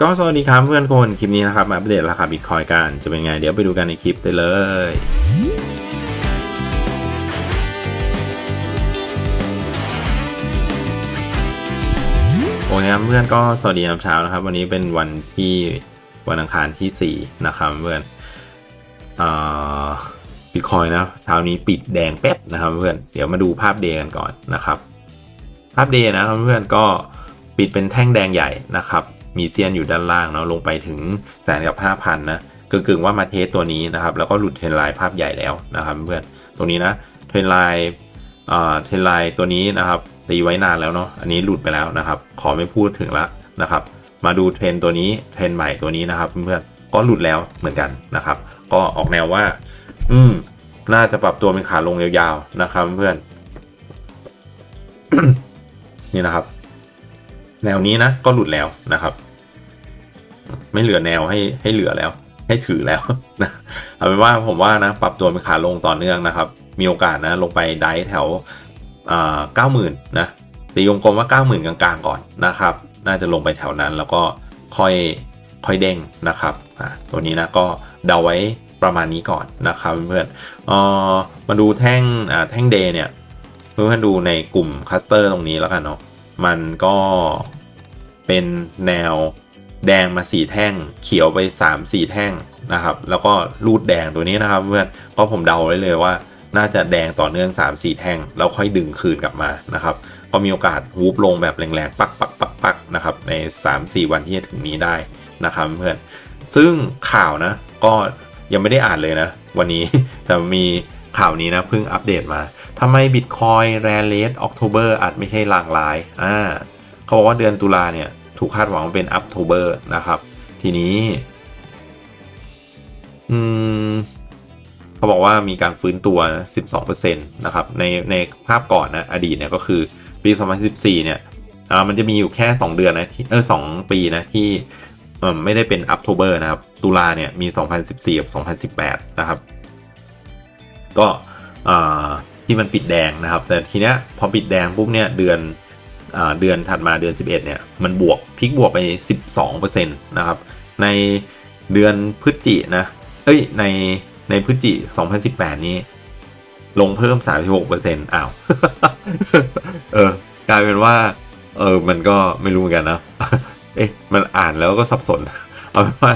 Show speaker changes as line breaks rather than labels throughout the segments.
ก็สวัสดีครับเพื่อนคนคลิปนี้นะครับมาอัปเดตราคาบิตคอยกันจะเป็นไงเดี๋ยวไปดูกันในคลิปได้เลยโอเคครับเพื่อนก็สวัสดียามเช้านะครับ วันนี้เป็นวันที่วันอังคารที่ 4 นะครับเพื่อนบิตคอยนะเช้านี้ปิดแดงแป๊ดนะครับเพื่อนเดี๋ยวมาดูภาพเดย์กันก่อนนะครับ ภาพเดย์นะครับเพื่อนก็ปิดเป็นแท่งแดงใหญ่นะครับ มีเซียนอยู่ด้านล่างเนาะลงไปถึงแสนกับห้าพันนะกึ่งๆว่ามาเทสตัวนี้นะครับ แล้วก็หลุดเทรนไลน์ภาพใหญ่แล้วนะครับเพื่อนตรงนี้นะเทรนไลน์เทรนไลน์ตัวนี้นะครับตีไว้นานแล้วเนาะอันนี้หลุดไปแล้วนะครับ ขอไม่พูดถึงละนะครับ มาดูเทรนตัวนี้เทรนใหม่ตัวนี้นะครับเพื่อนก็หลุดแล้วเหมือนกันนะครับ ก็ออกแนวว่า อืมน่าจะปรับตัวเป็นขาลงยาวๆนะครับเพื่อนนี่นะครับ แนวนี้นะก็หลุดแล้วนะครับ ไม่เหลือแนวให้ให้เหลือแล้ว ให้ถือแล้วนะเอาเป็นว่าผมว่านะปรับตัวเป็นขาลงต่อเนื่องนะครับ มีโอกาสนะลงไปได้แถวเก้าหมื่นนะตีวงกลมว่าเก้าหมื่นกลางๆก่อนนะครับ น่าจะลงไปแถวนั้นแล้วก็ค่อยค่อยเด้งนะครับอ่าตัวนี้นะก็เดาไว้ประมาณนี้ก่อนนะครับเพื่อนเออมาดูแท่งอ่าแท่งเดย์เนี่ยเพื่อนๆดูในกลุ่มคัสเตอร์ตรงนี้แล้วกันเนาะมันก็เป็นแนว แดงมาสีแท่ง เขียวไป 3 4 แท่งนะครับ แล้วก็รูดแดงตัวนี้นะครับเพื่อนก็ผมเดาไว้เลยว่าน่าจะแดงต่อเนื่อง 3 4 แท่ง แล้วค่อยดึงคืนกลับมานะครับก็มีโอกาสฮูบลงแบบแรงๆ ปักปักปักปักนะครับใน 3-4 วันที่จะถึงนี้ได้นะครับเพื่อนซึ่งข่าวนะก็ยังไม่ได้อ่านเลยนะ วันนี้แต่มีข่าวนี้นะเพิ่งอัปเดตมาทำไมบิตคอยแรเลสออกโทเบอร์อาจไม่ใช่ลางลายอ่าเขาบอกว่าเดือนตุลาเนี่ย ถูกคาดหวังว่าเป็นอั t โทเบอร์นะครับ ทีนี้อืมเขาบอกว่ามีการฟื้นตัว 12%นะครับในในภาพก่อนนะอดีตเนี่ยก็คือปี 2014 เนี่ยอ่ามันจะมีอยู่แค่ 2 เดือนนะเออ2ปีนะที่ไม่ได้เป็นอั t โทเบอร์นะครับ ตุลาเนี่ยมี 2014 กับ 2018 นะครับ ก็อ่าที่มันปิดแดงนะครับ แต่ทีเนี้ยพอปิดแดงปุ๊บเนี่ยเดือน เดือนถัดมาเดือน 11 เนี่ย มันบวกพลิกบวกไป 12%นะครับ ในเดือนพฤศจินะ เอ้ย ในในพฤศจิ 2018 นี้ ลงเพิ่ม 36%อ้าว เออ กลายเป็นว่า เออ มันก็ไม่รู้เหมือนกันนะ เอ๊ะ มันอ่านแล้วก็สับสน เอาเป็นว่า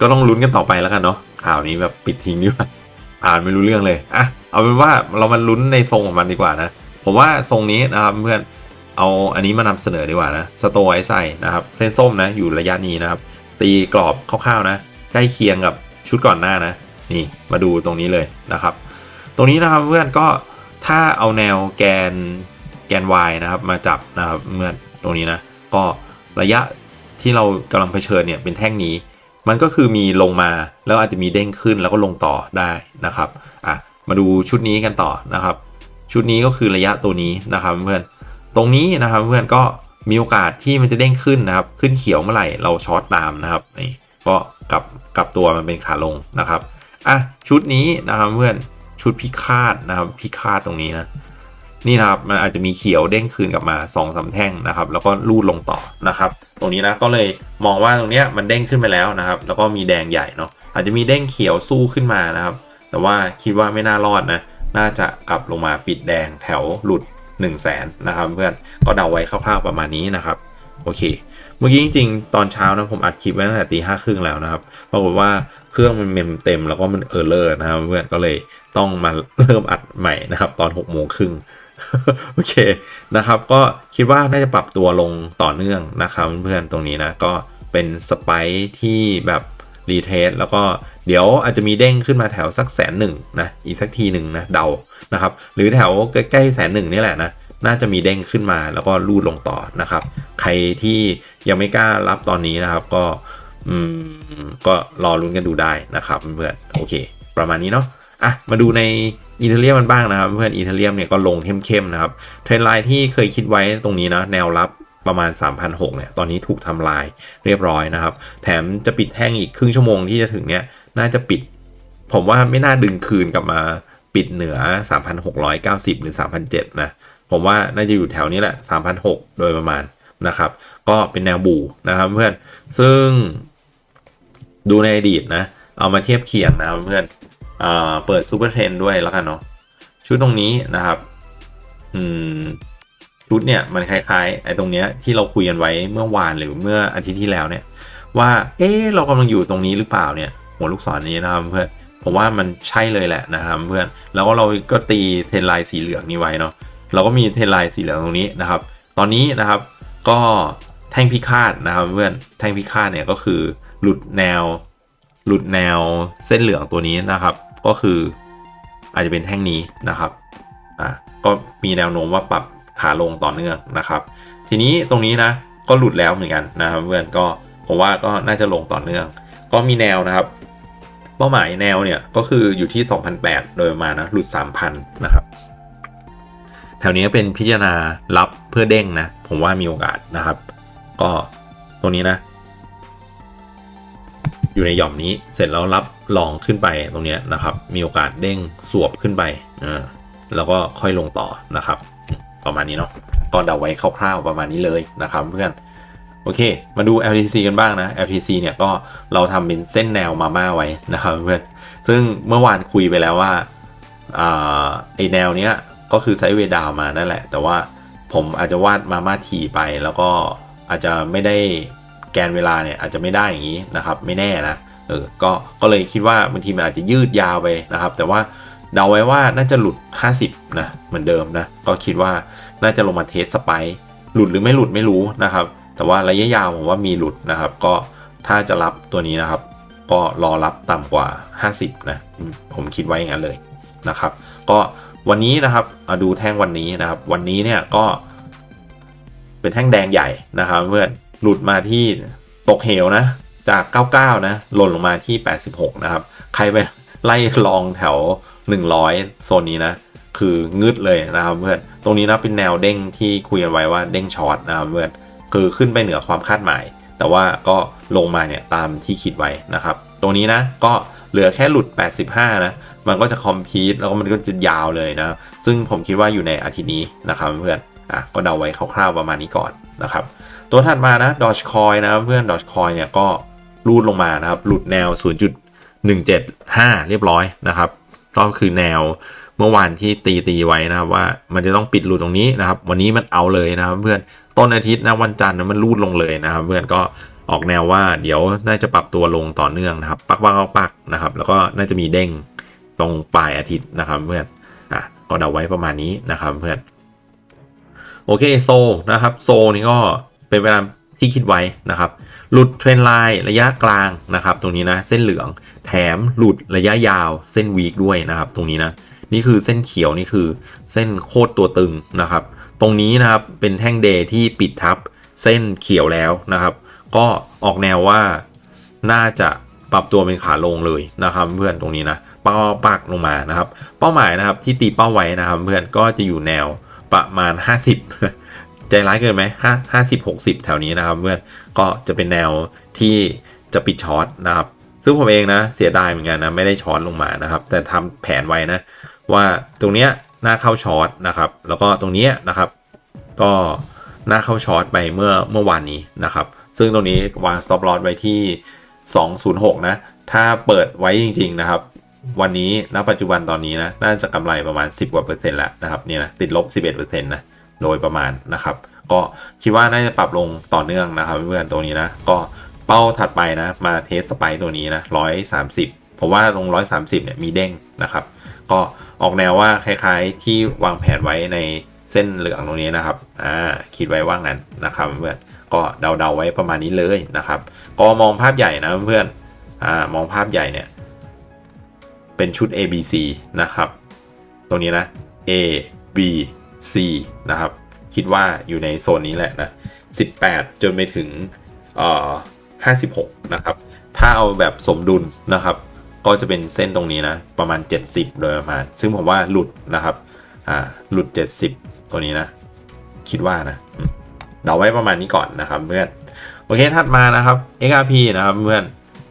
ก็ต้องลุ้นกันต่อไปแล้วกันเนาะ ข่าวนี้แบบปิดทิ้งดีกว่า อ่านไม่รู้เรื่องเลย อะ เอาเป็นว่าเรามาลุ้นในทรงของมันดีกว่านะ ผมว่าทรงนี้นะครับเพื่อน เอาอันนี้มานำเสนอดีกว่านะสโตไอไซนะครับ เส้นส้มนะอยู่ระยะนี้นะครับ ตีกรอบคร่าวๆนะ ใกล้เคียงกับชุดก่อนหน้านะ นี่มาดูตรงนี้เลยนะครับ ตรงนี้นะครับเพื่อนก็ถ้าเอาแนวแกนแกน y นะครับ มาจับนะครับเมื่อตรงนี้นะ ก็ระยะที่เรากำลังเผชิญเนี่ยเป็นแท่งนี้ มันก็คือมีลงมาแล้วอาจจะมีเด้งขึ้นแล้วก็ลงต่อได้นะครับอะมาดูชุดนี้กันต่อนะครับ ชุดนี้ก็คือระยะตัวนี้นะครับเพื่อน ตรงนี้นะครับเพื่อนก็มีโอกาสที่มันจะเด้งขึ้นนะครับ ขึ้นเขียวเมื่อไหร่เราช็อตตามนะครับนี่ก็กลับกลับตัวมันเป็นขาลงนะครับอะชุดนี้นะครับเพื่อนชุดพิคาดนะครับ พิคาดตรงนี้นะนี่นะครับมันอาจจะมีเขียวเด้งคืนกลับมา2อสาแท่งนะครับ แล้วก็ลูดลงต่อนะครับ ตรงนี้นะก็เลยมองว่าตรงเนี้ยมันเด้งขึ้นไปแล้วนะครับ แล้วก็มีแดงใหญ่เนาะอาจจะมีเด้งเขียวสู้ขึ้นมานะครับ แต่ว่าคิดว่าไม่น่ารอดนะน่าจะกลับลงมาปิดแดงแถวหลุด 1 0 0 0 0แสนนะครับเพื่อนก็เดาไว้คร่าวๆประมาณนี้นะครับโอเค เมื่อกี้จริงๆ ตอนเช้านะผมอัดคลิปไว้ตั้งแต่ตีห้าครึ่งแล้วนะครับปรากฏว่าเครื่องมันเมมเต็มแล้วก็มันเออร์เลอร์นะครับเพื่อนก็เลยต้องมาเริ่มอัดใหม่นะครับ ตอน6กโมงครึ่งโอเคนะครับก็คิดว่าน่าจะปรับตัวลงต่อเนื่องนะครับเพื่อนๆตรงนี้นะก็เป็นสไปที่แบบรีเทสแล้วก็ เดี๋ยวอาจจะมีเด้งขึ้นมาแถวสักแสนหนึ่งนะอีกสักทีหนึ่งนะเดานะครับหรือแถวใกล้ๆแสนหนึ่งนี่แหละนะน่าจะมีเด้งขึ้นมาแล้วก็ลูดลงต่อนะครับ ใครที่ยังไม่กล้ารับตอนนี้นะครับ ก็อืมก็รอลุ้นกันดูได้นะครับเพื่อนโอเค ประมาณนี้เนาะอะมาดูในอีเทเรียมมันบ้างนะครับ เพื่อนอีเทเรียมเนี่ยก็ลงเข้มๆนะครับเทรนไลน์ที่เคยคิดไว้ตรงนี้นะแนวรับประมาณ3,600เนี่ยตอนนี้ถูกทำลายเรียบร้อยนะครับ แถมจะปิดแท่งอีกครึ่งชั่วโมงที่จะถึงเนี่ย น่าจะปิด ผมว่าไม่น่าดึงคืนกลับมาปิดเหนือ 3,690 หรือ3,700นะ ผมว่าน่าจะอยู่แถวนี้แหละ3,600โดยประมาณนะครับ ก็เป็นแนวบูนะครับเพื่อน ซึ่งดูในอดีตนะ เอามาเทียบเคียงนะเพื่อนเอ่าเปิดซูเปอร์เทรนด้วยแล้วกันเนาะ ชุดตรงนี้นะครับอืมชุดเนี่ยมันคล้ายๆไอ้ตรงเนี้ยที่เราคุยกันไว้เมื่อวานหรือเมื่ออาทิตย์ที่แล้วเนี่ย ว่า เอ๊เรากำลังอยู่ตรงนี้หรือเปล่าเนี่ย หัวลูกศรนี้นะครับเพื่อนผมว่ามันใช่เลยแหละนะครับเพื่อนแล้วก็เราก็ตีเทนไลน์สีเหลืองนี้ไว้เนาะเราก็มีเทนไลน์สีเหลืองตรงนี้นะครับ ตอนนี้นะครับก็แท่งพิฆาตนะครับเพื่อนแท่งพิฆาตเนี่ยก็คือหลุดแนวหลุดแนวเส้นเหลืองตัวนี้นะครับ ก็คืออาจจะเป็นแท่งนี้นะครับอะก็มีแนวโน้มว่าปรับขาลงต่อเนื่องนะครับ ทีนี้ตรงนี้นะก็หลุดแล้วเหมือนกันนะครับเพื่อนก็ผมว่าก็น่าจะลงต่อเนื่อง ก็มีแนวนะครับ เป้าหมายแนวเนี่ยก็คืออยู่ที่ 2,008 โดยประมาณนะหลุด 3,000 นะครับ แถวนี้เป็นพิจารณารับเพื่อเด้งนะ ผมว่ามีโอกาสนะครับ ก็ตรงนี้นะ อยู่ในหย่อมนี้เสร็จแล้วรับลองขึ้นไปตรงเนี้ยนะครับ มีโอกาสเด้งสวบขึ้นไปอ่าแล้วก็ค่อยลงต่อนะครับ ประมาณนี้เนาะก็เดาไว้คร่าวๆประมาณนี้เลยนะครับเพื่อน โอเค มาดู LTC กันบ้างนะ LTC เนี่ยก็เราทำเป็นเส้นแนวมาม่าไว้นะครับเพื่อนซึ่งเมื่อวานคุยไปแล้วว่าอาไอแนวเนี้ยก็คือไซด์เวดาวมานั่นแหละ แต่ว่าผมอาจจะวาดมาม่าทีไป แล้วก็อาจจะไม่ได้แกนเวลาเนี่ยอาจจะไม่ได้อย่างนี้นะครับ ไม่แน่นะเออก็ก็เลยคิดว่าบางทีมันอาจจะยืดยาวไปนะครับ แต่ว่าเดาไว้ว่าน่าจะหลุด 50 นะ เหมือนเดิมนะ ก็คิดว่าน่าจะลงมาเทสสไปค์หลุดหรือไม่หลุดไม่รู้นะครับ แต่ว่าระยะยาวผมว่ามีหลุดนะครับ ก็ถ้าจะรับตัวนี้นะครับ ก็รอรับต่ำกว่า 50 นะ ผมคิดไว้อย่างนั้นเลยนะครับ ก็วันนี้นะครับมาดูแท่งวันนี้นะครับ วันนี้เนี่ยก็ เป็นแท่งแดงใหญ่นะครับเพื่อนหลุดมาที่ตกเหวนะ จาก 99 นะ หล่นลงมาที่ 86 นะครับ ใครไปไล่ลองแถว 100 โซนนี้นะ คืองึดเลยนะครับเพื่อน ตรงนี้นะเป็นแนวเด้งที่คุยกันไว้ว่าเด้งช็อตนะครับเพื่อน คือขึ้นไปเหนือความคาดหมาย แต่ว่าก็ลงมาเนี่ยตามที่คิดไว้นะครับ ตรงนี้นะก็เหลือแค่หลุด 85 นะ มันก็จะคอมพีทแล้วก็มันก็จะยาวเลยนะ ซึ่งผมคิดว่าอยู่ในอาทิตย์นี้นะครับเพื่อนอะก็เดาไว้คร่าวๆประมาณนี้ก่อนนะครับ ตัวถัดมานะดอ g คอยนะเพื่อนดอ g คอยเนี่ยก็รูดลงมานะครับ หลุดแนว 0.175 เรียบร้อยนะครับก็คือแนวเมื่อวานที่ตีตีไว้นะครับว่ามันจะต้องปิดหลุดตรงนี้นะครับ วันนี้มันเอาเลยนะครับเพื่อน ต้นอาทิตย์นะวันจันทร์นะมันรูดลงเลยนะครับเพื่อนก็ออกแนวว่าเดี๋ยวน่าจะปรับตัวลงต่อเนื่องนะครับปักปักปักปักนะครับ แล้วก็น่าจะมีเด้งตรงปลายอาทิตย์นะครับเพื่อนอะก็เดาไว้ประมาณนี้นะครับเพื่อนโอเคโซนะครับโซนี่ก็เป็นเวลาที่คิดไว้นะครับ หลุดเทรนไลน์ระยะกลางนะครับ ตรงนี้นะเส้นเหลืองแถมหลุดระยะยาวเส้นวีคด้วยนะครับ ตรงนี้นะนี่คือเส้นเขียวนี่คือเส้นโคตรตัวตึงนะครับ ตรงนี้นะครับเป็นแท่งเดย์ที่ปิดทับเส้นเขียวแล้วนะครับ ก็ออกแนวว่าน่าจะปรับตัวเป็นขาลงเลยนะครับ เพื่อนตรงนี้นะปักปักลงมานะครับ เป้าหมายนะครับที่ตีเป้าไว้นะครับ เพื่อนก็จะอยู่แนวประมาณ 50 ใจร้ายเกินไหมห้าห้าสิบหกสิบแถวนี้นะครับ เพื่อนก็จะเป็นแนวที่จะปิดช็อตนะครับ ซึ่งผมเองนะเสียดายเหมือนกันนะไม่ได้ช็อตลงมานะครับ แต่ทำแผนไว้นะ ว่าตรงเนี้ย น่าเข้าช็อตนะครับ แล้วก็ตรงนี้นะครับก็น่าเข้าช็อตไปเมื่อเมื่อวานนี้นะครับ ซึ่งตรงนี้วาง stop loss ไว้ที่ 206 นะ ถ้าเปิดไว้จริง ๆ นะครับ วันนี้ณปัจจุบันตอนนี้นะน่าจะกำไรประมาณ 10กว่าเปอร์เซ็นต์แล้วนะครับเนี่ยนะติดลบ 11เปอร์เซ็นต์นะโดยประมาณนะครับ ก็คิดว่าน่าจะปรับลงต่อเนื่องนะครับเพื่อนๆตรงนี้นะก็เป้าถัดไปนะมาเทสสไปตัวนี้นะ130ผมว่าลง 130เนี่ยมีเด้งนะครับ ก็ออกแนวว่าคล้ายๆ ที่วางแผนไว้ในเส้นเหลืองตรงนี้นะครับอ่าคิดไว้ว่างั้นนะครับเพื่อนก็เดาๆไว้ประมาณนี้เลยนะครับ ก็มองภาพใหญ่นะเพื่อนอ่ามองภาพใหญ่เนี่ยเป็นชุด A B C นะครับ ตรงนี้นะ A B C นะครับ คิดว่าอยู่ในโซนนี้แหละนะ 18 จนไปถึงเอ่อ56 นะครับ ถ้าเอาแบบสมดุลนะครับ ก็จะเป็นเส้นตรงนี้นะ ประมาณ 70 โดยประมาณ ซึ่งผมว่าหลุดนะครับ อ่า หลุด 70 ตัวนี้นะ คิดว่านะ เดาไว้ประมาณนี้ก่อนนะครับเพื่อน โอเค ถัดมานะครับ XRP นะครับเพื่อน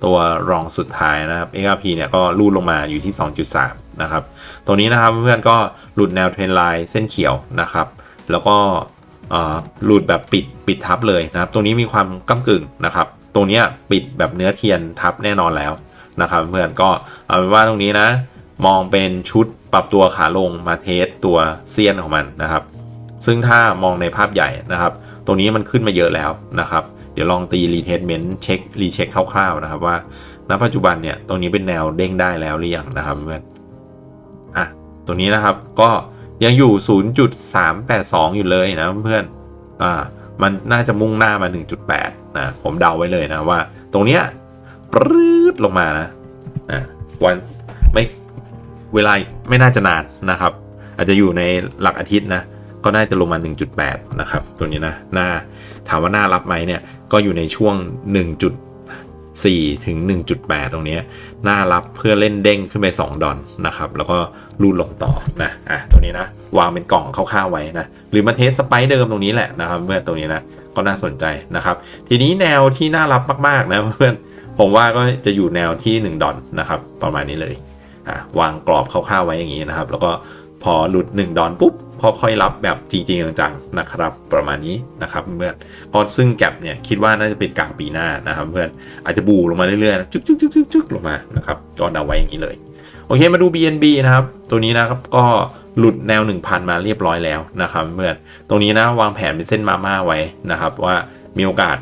ตัวรองสุดท้ายนะครับ XRP เนี่ยก็รูดลงมาอยู่ที่ 2.3 นะครับ ตัวนี้นะครับเพื่อนก็หลุดแนวเทรนไลน์เส้นเขียวนะครับ แล้วก็หลุดแบบปิดปิดทับเลยนะครับ ตรงนี้มีความก้ากึ่งนะครับ ตรงนี้ปิดแบบเนื้อเทียนทับแน่นอนแล้ว นะครับเพื่อนก็เอาเป็นว่าตรงนี้นะ มองเป็นชุดปรับตัวขาลงมาเทสตัวเซียนของมันนะครับ ซึ่งถ้ามองในภาพใหญ่นะครับ ตรงนี้มันขึ้นมาเยอะแล้วนะครับ เดี๋ยวลองตีรีเทสเมนต์เช็ครีเช็คคร่าวๆนะครับว่าณปัจจุบันเนี่ยตรงนี้เป็นแนวเด้งได้แล้วหรือยังนะครับเพื่อนอะตัวนี้นะครับก็ยังอยู่ 0.382 อยู่เลยนะเพื่อนอ่ามันน่าจะมุ่งหน้ามา 1.8 นะ ผมเดาไว้เลยนะว่า ตรงเนี้ย ปรื๊ดลงมานะอะวันไม่เวลาไม่น่าจะนานนะครับ อาจจะอยู่ในหลักอาทิตย์นะก็น่าจะลงมา 1.8 นะครับ ตัวนี้นะหน้าถามว่าน่ารับไหมเนี่ยก็อยู่ในช่วง 1.4 ถึง 1.8 ตรงนี้น่ารับเพื่อเล่นเด้งขึ้นไป 2 ดอลนะครับ แล้วก็รูดลงต่อนะอะตรงนี้นะ วางเป็นกล่องคร่าวๆไว้นะ หรือมาเทสสไปค์เดิมตรงนี้แหละนะครับเพื่อนตรงนี้นะก็น่าสนใจนะครับ ทีนี้แนวที่น่ารับมากๆนะเพื่อน ผมว่าก็จะอยู่แนวที่ 1 ดอลนะครับ ประมาณนี้เลย อะวางกรอบคร่าวๆไว้อย่างนี้นะครับ แล้วก็พอหลุด 1 ดอนปุ๊บก็ค่อยรับแบบจริงๆจังๆนะครับ ประมาณนี้นะครับเพื่อนเพราะซึ่งแก็บเนี่ยคิดว่าน่าจะเป็นกลางปีหน้านะครับ เพื่อนอาจจะบูลงมาเรื่อยๆจึ๊กจึ๊กจึ๊กจึ๊กลงมานะครับก็เดาไว้อย่างนี้เลย โอเคมาดู BNB นะครับ ตัวนี้นะครับก็หลุดแนว 1,000 มาเรียบร้อยแล้วนะครับเพื่อนตรงนี้นะวางแผนเป็นเส้นมาม่าไว้นะครับ ว่ามีโอกาส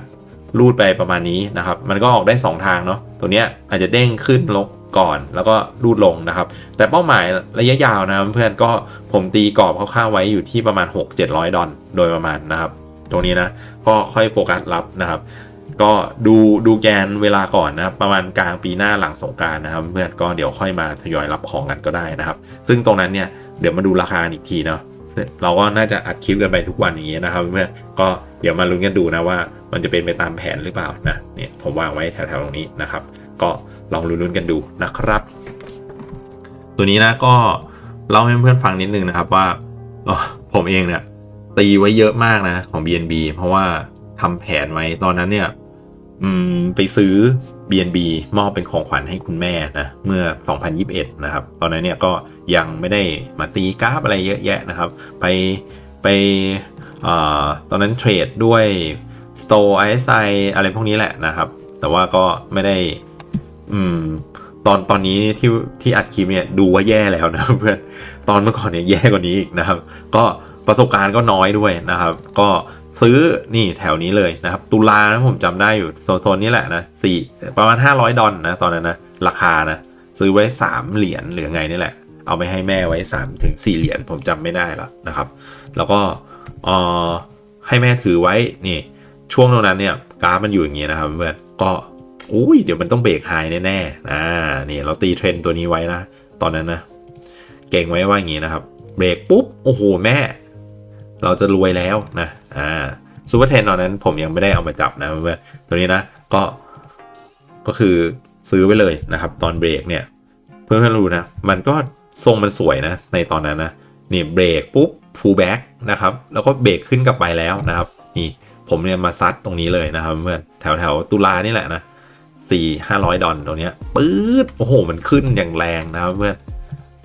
รูดไปประมาณนี้นะครับ มันก็ออกได้ 2 ทางเนาะตัวเนี้ยอาจจะเด้งขึ้นลงก่อนแล้วก็รูดลงนะครับ แต่เป้าหมายระยะยาวนะเพื่อนก็ผมตีกรอบคร่าวๆไว้อยู่ที่ประมาณ 6-700 ดอลโดยประมาณนะครับ ตรงนี้นะก็ค่อยโฟกัสรับนะครับ ก็ดูดูแกนเวลาก่อนนะครับ ประมาณกลางปีหน้าหลังสงการนะครับ เพื่อนก็เดี๋ยวค่อยมาทยอยรับของกันก็ได้นะครับ ซึ่งตรงนั้นเนี่ยเดี๋ยวมาดูราคาอีกทีเนาะ เราก็น่าจะอัดคลิปกันไปทุกวันอย่างนี้ยนะครับเพื่อนก็เดี๋ยวมาลุ้นกันดูนะว่า มันจะเป็นไปตามแผนหรือเปล่านะเนี่ยผมวางไว้แถวๆตรงนี้นะครับ ก็ลองลุ้นๆกันดูนะครับ ตัวนี้นะก็เล่าให้เพื่อนฟังนิดนึงนะครับว่าผมเองเนี่ยตีไว้เยอะมากนะของ BNB เพราะว่าทำแผนไว้ตอนนั้นเนี่ย อืมไปซื้อ BNB มอบเป็นของขวัญให้คุณแม่นะเมื่อ 2021 นะครับ ตอนนั้นเนี่ยก็ยังไม่ได้มาตีกราฟอะไรเยอะแยะนะครับ ไปไปอตอนนั้นเทรดด้วย Store ISI อะไรพวกนี้แหละนะครับ แต่ว่าก็ไม่ได้อืมตอนตอนนี้ที่ที่อัดคลิปเนี่ยดูว่าแย่แล้วนะเพื่อนตอนเมื่อก่อนเนี่ยแย่กว่านี้อีกนะครับ ก็ประสบการณ์ก็น้อยด้วยนะครับ ก็ ซื้อนี่แถวนี้เลยนะครับ ตุลานะผมจำได้อยู่โซนนี้แหละนะสี่ประมาณ 500 ดอลนะ ตอนนั้นนะ ราคานะ ซื้อไว้ 3 เหรียญหรือไงนี่แหละ เอาไปให้แม่ไว้ 3 ถึง 4 เหรียญผมจำไม่ได้ละนะครับ แล้วก็เอ่อให้แม่ถือไว้นี่ ช่วงตรงนั้นเนี่ยกราฟมันอยู่อย่างนี้นะครับเพื่อนก็อุ้ยเดี๋ยวมันต้องเบรกไฮแน่ๆอ่านี่เราตีเทรนตัวนี้ไว้นะ ตอนนั้นนะ เก่งไว้ว่าอย่างนี้นะครับ เบรกปุ๊บ โอ้โห แม่ เราจะรวยแล้วนะ อ่าซูเปอร์เทนตอนนั้นผมยังไม่ได้เอามาจับนะเพื่อนตัวนี้นะก็ก็คือซื้อไวเลยนะครับ ตอนเบรกเนี่ย เพื่อนๆรู้นะ มันก็ทรงมันสวยนะ ในตอนนั้นนะนี่เบรกปุ๊บพูแบ็กนะครับ แล้วก็เบรกขึ้นกลับไปแล้วนะครับ นี่ผมเนี่ยมาซัดตรงนี้เลยนะครับเพื่อนแถวแถวตุลานี่แหละนะสี่ห้าร้อยดอลตรงเนี้ยปื๊ดโอ้โห มันขึ้นอย่างแรงนะครับเพื่อน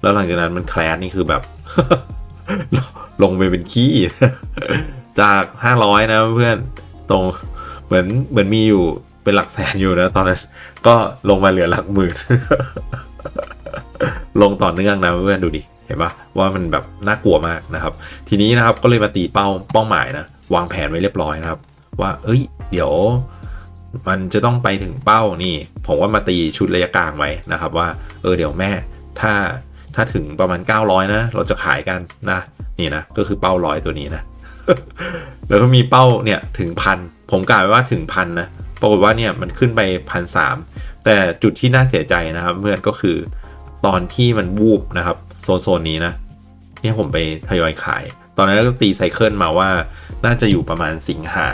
แล้วหลังจากนั้นมันแคลสนี่คือแบบ ลงไปเป็นขี้ จากห้าร้อยนะเพื่อนตรงเหมือนเหมือนมีอยู่เป็นหลักแสนอยู่นะ ตอนนั้นก็ลงมาเหลือหลักหมื่น ลงต่อเนื่องนะเพื่อนดูดิเห็นปะว่ามันแบบน่ากลัวมากนะครับ ทีนี้นะครับก็เลยมาตีเป้าเป้าหมายนะ วางแผนไว้เรียบร้อยนะครับ ว่าเอ้ย เดี๋ยว มันจะต้องไปถึงเป้านี่ ผมว่ามาตีชุดระยะกลางไว้นะครับ ว่าเออเดี๋ยวแม่ถ้าถ้าถึงประมาณ 900 นะ เราจะขายกันนะ นี่นะ ก็คือเป้าร้อยตัวนี้นะ แล้วก็มีเป้าเนี่ยถึงพันผมกล่าวไว้ว่าถึงพันนะปรากฏว่าเนี่ยมันขึ้นไปพันสามแต่จุดที่น่าเสียใจนะครับ เพื่อนก็คือตอนที่มันวูบนะครับโซนโซนนี้นะเนี่ยผมไปทยอยขาย ตอนนั้นก็ตีไซเคิลมาว่าน่าจะอยู่ประมาณสิงหา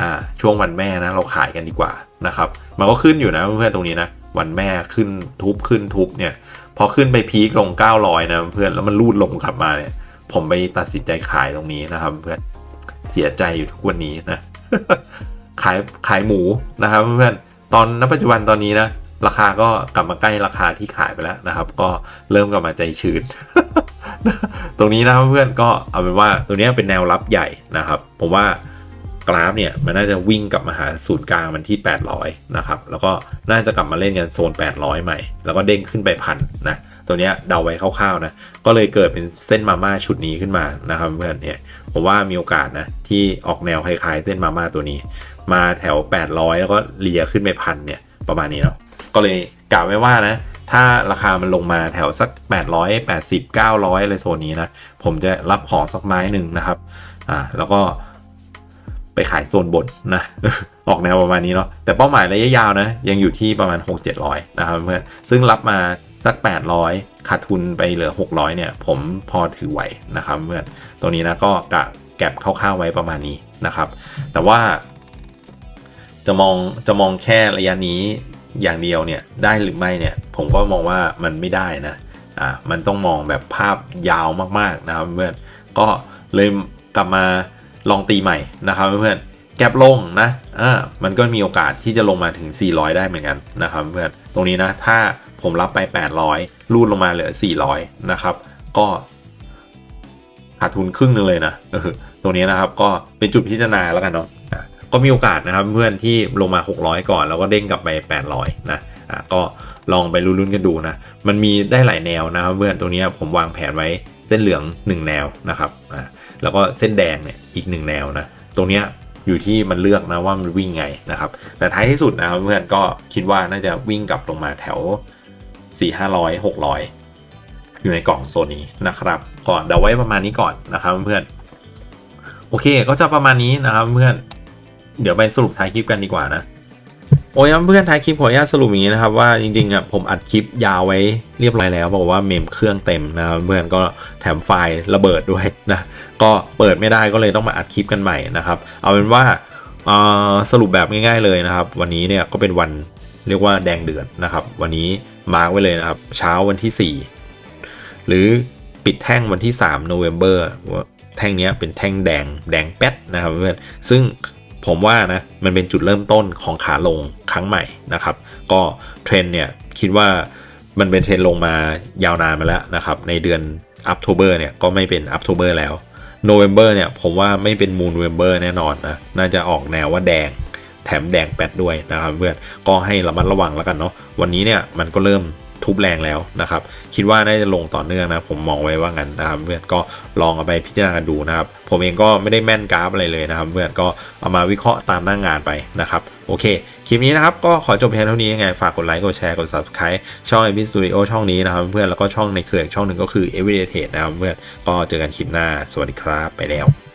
อ่าช่วงวันแม่นะเราขายกันดีกว่านะครับมันก็ขึ้นอยู่นะเพื่อนตรงนี้นะวันแม่ขึ้นทุบขึ้นทุบเนี่ยพอขึ้นไปพีคลง 900 นะเพื่อนแล้วมันรูดลงกลับมาเนี่ย ผมไปตัดสินใจขายตรงนี้นะครับเพื่อนเสียใจอยู่ทุกวันนี้นะขายขายหมูนะครับเพื่อนตอนณปัจจุบันตอนนี้นะราคาก็กลับมาใกล้ราคาที่ขายไปแล้วนะครับ ก็เริ่มกลับมาใจชื้นตรงนี้นะเพื่อนก็เอาเป็นว่าตัวนี้เป็นแนวรับใหญ่นะครับ ผมว่ากราฟเนี่ยมันน่าจะวิ่งกลับมาหาศูนย์กลางมันที่ 800 นะครับ แล้วก็น่าจะกลับมาเล่นกันโซน 800 ใหม่ แล้วก็เด้งขึ้นไปพันนะ ตัวเนี้ยเดาไว้คร่าวๆนะ ก็เลยเกิดเป็นเส้นมาม่าชุดนี้ขึ้นมานะครับเพื่อนเนี่ยผมว่ามีโอกาสนะที่ออกแนวคล้ายๆ เส้นมาม่าตัวนี้ มาแถว 800 แล้วก็เลียขึ้นไปพันเนี่ยประมาณนี้เนาะก็เลยกล่าวไว้ว่านะถ้าราคามันลงมาแถวสัก 880 900อะไรโซนนี้นะผมจะรับของสักไม้หนึ่งนะครับอ่าแล้วก็ไปขายโซนบนนะออกแนวประมาณนี้เนาะแต่เป้าหมายระยะยาวนะยังอยู่ที่ประมาณ 6 700 นะครับเพื่อนซึ่งรับมา สัก 800 ขาดทุนไปเหลือ 600 เนี่ย ผมพอถือไหวนะครับเพื่อนตรงนี้นะก็กะแก็บคร่าวๆไว้ประมาณนี้นะครับ แต่ว่า จะมองจะมองแค่ระยะนี้อย่างเดียวเนี่ยได้หรือไม่เนี่ย ผมก็มองว่ามันไม่ได้นะอ่ามันต้องมองแบบภาพยาวมากๆนะครับเพื่อนก็เลยกลับมาลองตีใหม่นะครับเพื่อน แก็บลงนะอ่ามันก็มีโอกาสที่จะลงมาถึง 400 ได้เหมือนกันนะครับเพื่อนตรงนี้นะถ้าผมรับไป 800 รูดลงมาเหลือ 400 นะครับ ก็ขาดทุนครึ่งนึงเลยนะตรงนี้นะครับก็เป็นจุดพิจารณาแล้วกันเนาะอะก็มีโอกาสนะครับเพื่อนที่ลงมา 600 ก่อนแล้วก็เด้งกลับไป 800 นะอะก็ลองไปลุ้นๆกันดูนะ มันมีได้หลายแนวนะครับเพื่อนตรงนี้ผมวางแผนไว้เส้นเหลือง 1 แนวนะครับอะแล้วก็เส้นแดงเนี่ยอีก 1 แนวนะตรงนี้ อยู่ที่มันเลือกนะว่ามันวิ่งไงนะครับ แต่ท้ายที่สุดนะครับเพื่อนก็คิดว่าน่าจะวิ่งกลับลงมาแถว 4 500 600 อยู่ในกล่องโซนนี้นะครับก่อนเดาไว้ประมาณนี้ก่อนนะครับเพื่อนโอเคก็จะประมาณนี้นะครับเพื่อนเดี๋ยวไปสรุปท้ายคลิปกันดีกว่านะ โอ้ยเพื่อนท้ายคลิปขออนุญาตสรุปอย่างนี้นะครับว่าจริงๆอะผมอัดคลิปยาวไว้เรียบร้อยแล้วบอกว่าเมมเครื่องเต็มนะครับเพื่อนก็แถมไฟล์ระเบิดด้วยนะก็เปิดไม่ได้ก็เลยต้องมาอัดคลิปกันใหม่นะครับเอาเป็นว่าสรุปแบบง่ายๆเลยนะครับ วันนี้เนี่ยก็เป็นวันเรียกว่าแดงเดือดนะครับ วันนี้มาร์กไว้เลยนะครับ เช้าวันที่ 4 หรือปิดแท่งวันที่3โนเวม ber แท่งนี้เป็นแท่งแดงแดงแป๊ดนะครับเพื่อนซึ่ง ผมว่านะมันเป็นจุดเริ่มต้นของขาลงครั้งใหม่นะครับ ก็เทรนเนี่ยคิดว่ามันเป็นเทรนลงมายาวนานมาแล้วนะครับ ในเดือนอั t โ b เบอร์เนี่ยก็ไม่เป็นอั t โ b เบอร์แล้วโนเวม ber เนี่ยผมว่าไม่เป็นมูนเวม ber แน่นอนนะน่าจะออกแนวว่าแดงแถมแดงแปดด้วยนะครับเพื่อนก็ให้ระมัดระวังแล้วกันเนาะวันนี้เนี่ยมันก็เริ่มทุบแรงแล้วนะครับ คิดว่าน่าจะลงต่อเนื่องนะ ผมมองไว้ว่างั้นนะครับเพื่อนก็ลองเอาไปพิจารณาดูนะครับ ผมเองก็ไม่ได้แม่นกราฟอะไรเลยนะครับเพื่อนก็เอามาวิเคราะห์ตามหน้างงานไปนะครับโอเค คลิปนี้นะครับ ก็ขอจบเพียงเท่านี้ยังไง ฝากกดไลค์ กดแชร์ กด subscribe ช่อง MP Studio ช่องนี้นะครับเพื่อนแล้วก็ช่องในเครืออีกช่องหนึ่งก็คือ Everyday Trade นะครับเพื่อนก็เจอกันคลิปหน้า สวัสดีครับ ไปแล้ว